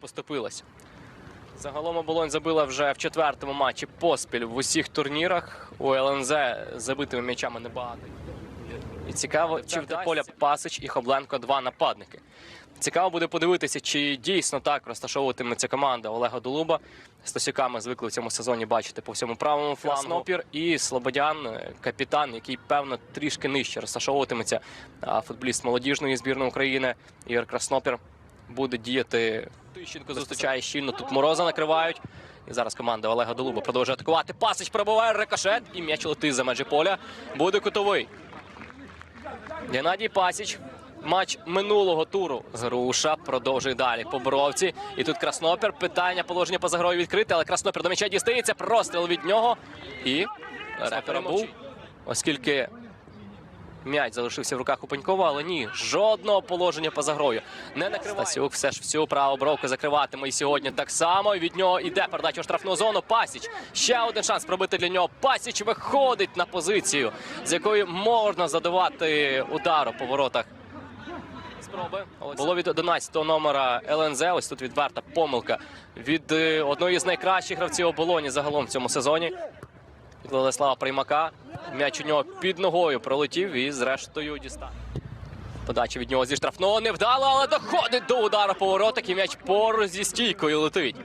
поступилась. Загалом оболонь забила вже в четвертому матчі поспіль в усіх турнірах. У ЛНЗ забитими м'ячами небагато. І цікаво, чи вдасться поля Пасич і Хобленко два нападники. Цікаво буде подивитися, чи дійсно так розташовуватиметься команда Олега Долуба. Стосяка ми звикли в цьому сезоні бачити по всьому правому флангу. Краснопір і Слободян, е, капітан, який певно трішки нижче розташовуватиметься. Футболіст молодіжної збірної України Ігор Краснопір буде діяти. Тищенко зустрічає щільно. Тут мороза накривають. І зараз команда Олега Долуба продовжує атакувати. Пасич пробиває рикошет і м'яч летить за межі поля. Буде кутовий. Геннадій Пасіч. Матч минулого туру Груша продовжує далі по бровці. І тут Краснопір. Питання положення поза грою відкрите, але Краснопір до м'яча дістається. Простріл від нього. І рефера був, оскільки м'яч залишився в руках у Пенькова, але ні, жодного положення поза грою. Не накриває. Стасюк все ж всю праву бровку закриватиме і сьогодні так само. Від нього іде передача у штрафну зону. Пасіч. Ще один шанс пробити для нього. Пасіч виходить на позицію, з якої можна задавати удар у поворотах. Спроби було від 11-го номера ЛНЗ. Ось тут відверта помилка від е, одної з найкращих гравців оболоні загалом в цьому сезоні. Владислава Приймака. М'яч у нього під ногою пролетів і зрештою дістав. Подача від нього зі штрафного не вдала, але доходить до удару по воротах і м'яч поруч зі стійкою летить.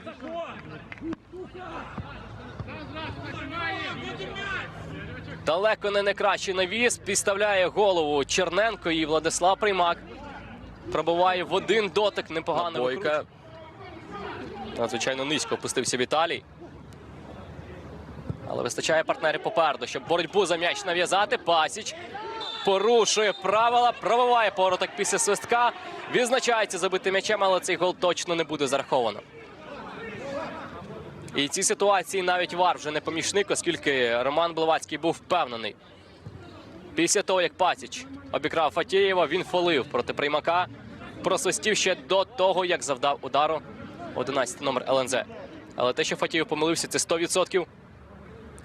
Далеко не найкращий навіс. Підставляє голову Черненко і Владислав Приймак. Пробиває в один дотик непогано. Бойка. Надзвичайно низько опустився Віталій. Але вистачає партнерів попереду, щоб боротьбу за м'яч нав'язати. Пасіч порушує правила, пробиває повороток після свистка. Відзначається забитим м'ячем, але цей гол точно не буде зараховано. І в цій ситуації навіть вар вже не помічник, оскільки Роман Блавацький був впевнений. Після того, як Пасіч обікрав Фатєєва, він фолив проти приймака. Просвистів ще до того, як завдав удару 11 номер ЛНЗ. Але те, що Фатєєв помилився, це 100%.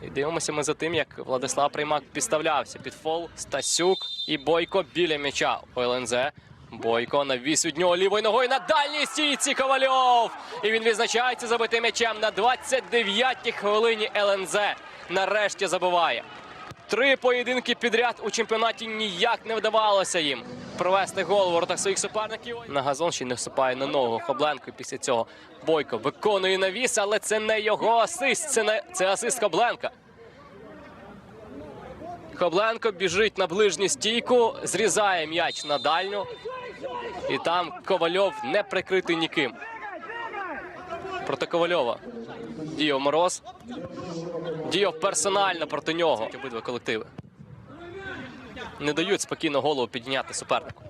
І дивимося ми за тим, як Владислав Приймак підставлявся під фол. Стасюк і Бойко біля м'яча у Бойко навіс від нього лівою ногою на дальній стійці Ковальов. І він відзначається забитим м'ячем на 29-й хвилині ЛНЗ. Нарешті забиває. Три поєдинки підряд у чемпіонаті ніяк не вдавалося їм провести гол у воротах своїх суперників. На газон ще не вступає на ногу Хобленко. Після цього Бойко виконує навіс, але це не його асист, це не це асист Хобленка. Хобленко біжить на ближню стійку, зрізає м'яч на дальню. І там Ковальов не прикритий ніким. Проти Ковальова діяв мороз. Діяв персонально проти нього. Обидва колективи не дають спокійно голову підняти супернику.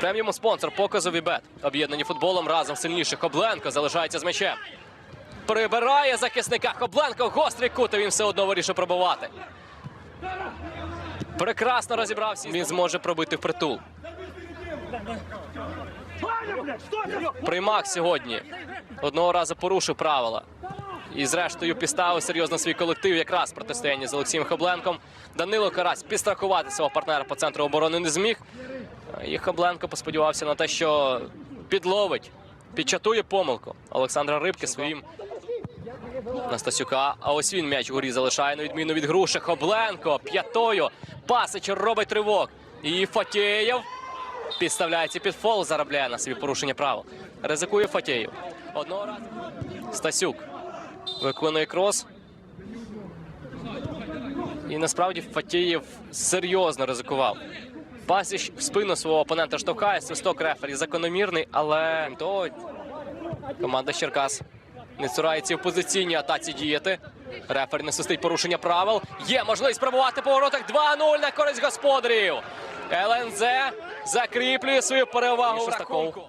Преміум спонсор показу Вібет. Об'єднані футболом разом сильніших. Хобленко залишається з м'ячем. Прибирає захисника. Хобленко гострий кут, і він все одно вирішив пробивати. Прекрасно розібрався. Він зможе пробити впритул. Приймак сьогодні одного разу порушив правила. І зрештою підставив серйозно свій колектив якраз в протистоянні з Олексієм Хобленком. Данило Карась підстрахувати свого партнера по центру оборони не зміг. І Хобленко посподівався на те, що підловить, підчатує помилку Олександра Рибки своїм Настасюка. А ось він м'яч вгорі залишає на відміну від груші. Хобленко п'ятою. Пасич робить тривог. І Фатєєв підставляється під фол, заробляє на собі порушення правил. Ризикує Фатєєв. Одного разу Стасюк виконує крос. І насправді Фатєєв серйозно ризикував. Пасіч в спину свого опонента штовхає, свисток рефері закономірний, але то команда Черкас не цурається в позиційній атаці діяти. Рефері не свистить порушення правил. Є можливість пробувати по воротах 2-0 на користь господарів. ЛНЗ закріплює свою перевагу в рахунку.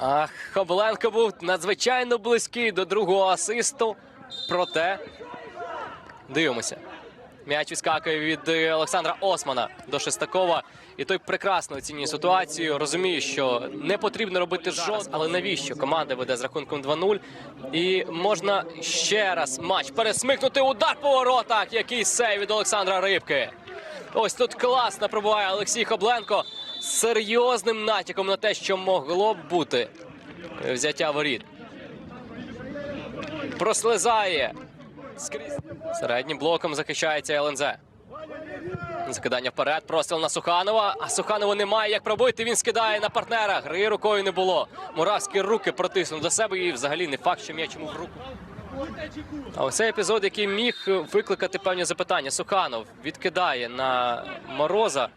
Ах, Хобленко був надзвичайно близький до другого асисту. Проте дивимося. М'яч відскакує від е, Олександра Османа до Шестакова. І той прекрасно оцінює ситуацію. Розуміє, що не потрібно робити жодного, але навіщо команда веде з рахунком 2-0. І можна ще раз матч пересмикнути удар по воротах. Який сейв від Олександра Рибки. Ось тут класно пробуває Олексій Хобленко. серйозним натяком на те, що могло б бути взяття воріт. Прослизає. Середнім блоком захищається ЛНЗ. Закидання вперед, простріл на Суханова. А Суханова немає як пробити. Він скидає на партнера. Гри рукою не було. Муравський руки протиснув до себе і взагалі не факт, що м'яч йому в руку. А ось цей епізод, який міг викликати певні запитання. Суханов відкидає на Мороза.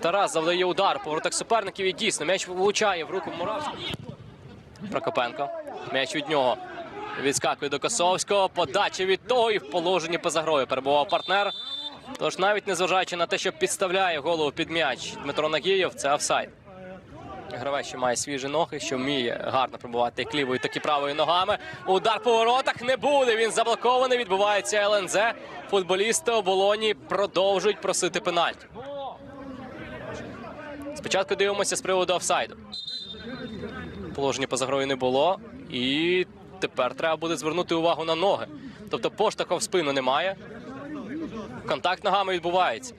Тарас завдає удар по воротах суперників і дійсно м'яч влучає в руку Муравського. Прокопенко. М'яч від нього відскакує до Косовського. Подача від того і в положенні поза грою перебував партнер. Тож навіть незважаючи на те, що підставляє голову під м'яч Дмитро Нагієв, це офсайд. Гравець, що має свіжі ноги, що вміє гарно пробувати як лівою, так і правою ногами. Удар по воротах не буде. Він заблокований. Відбувається ЛНЗ. Футболісти оболоні продовжують просити пенальті. Спочатку дивимося з приводу офсайду. Положення поза грою не було. І тепер треба буде звернути увагу на ноги. Тобто поштовха в спину немає. Контакт ногами відбувається.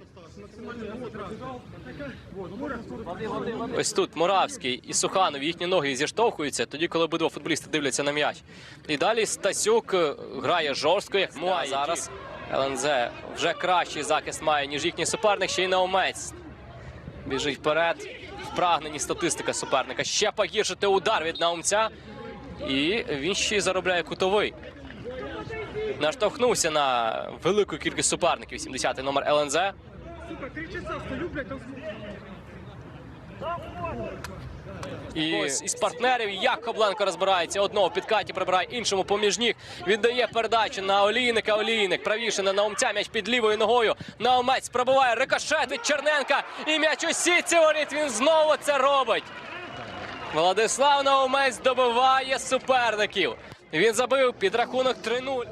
Ось тут Моравський і Суханов їхні ноги зіштовхуються тоді, коли обидва футболісти дивляться на м'яч. І далі Стасюк е, грає жорстко, як Муа зараз. ЛНЗ вже кращий захист має, ніж їхній суперник, ще й Наумець. Біжить вперед. Впрагнені статистика суперника. Ще погіршити удар від Наумця. І він ще й заробляє кутовий. Наштовхнувся на велику кількість суперників. 70-й номер ЛНЗ. І із партнерів як Хобленко розбирається. Одного підкаті прибирає, іншому поміж ніг. Віддає передачу на Олійника. Олійник правіше на Наумця. М'яч під лівою ногою. Наумець пробиває рикошет від Черненка. І м'яч у сітці воріт. Він знову це робить. Владислав Наумець добиває суперників. Він забив під рахунок 3-0.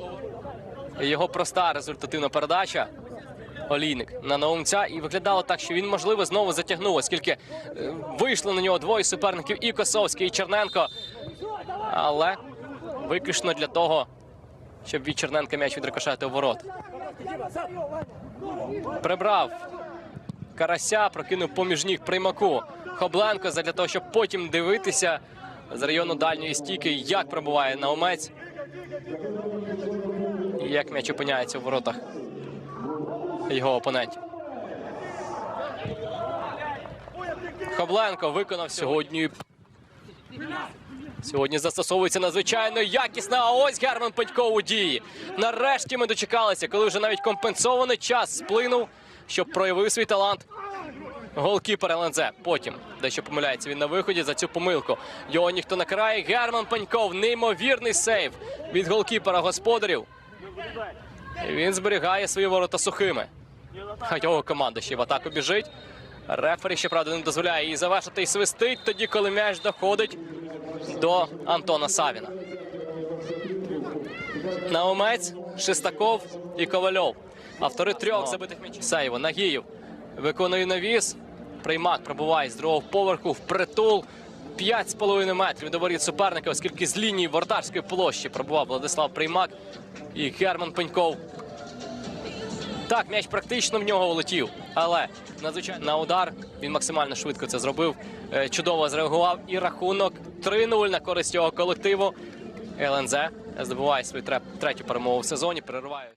Його проста результативна передача. Олійник на Наумця і виглядало так, що він можливо знову затягнув, оскільки е, вийшли на нього двоє суперників і Косовський, і Черненко. Але виключно для того, щоб від Черненка м'яч відрикошетив ворот. Прибрав Карася, прокинув поміж ніг Приймаку Хобленко для того, щоб потім дивитися з району дальньої стійки, як пробуває Наумець. І як м'яч опиняється в воротах його опонентів. Хобленко виконав сьогодні. Сьогодні застосовується надзвичайно якісно. А ось Герман Петько у дії. Нарешті ми дочекалися, коли вже навіть компенсований час сплинув, щоб проявив свій талант. Голкіпер ЛНЗ. Потім дещо помиляється він на виході за цю помилку. Його ніхто не карає. Герман Паньков. Неймовірний сейв від голкіпера господарів. І він зберігає свої ворота сухими. А його команда ще в атаку біжить. Рефері, щоправда, не дозволяє її завершити і свистить тоді, коли м'яч доходить до Антона Савіна. Наумець, Шестаков і Ковальов. Автори трьох забитих м'ячів. Саєво, Нагіїв виконує навіс. Приймак пробуває з другого поверху в притул. 5,5 метрів до воріт суперника, оскільки з лінії вортарської площі пробував Владислав Приймак і Герман Пеньков. Так, м'яч практично в нього влетів, але надзвичайно на удар він максимально швидко це зробив. Е, Чудово зреагував і рахунок 3-0 на користь цього колективу. ЛНЗ здобуває свою третю перемогу в сезоні. Перериває.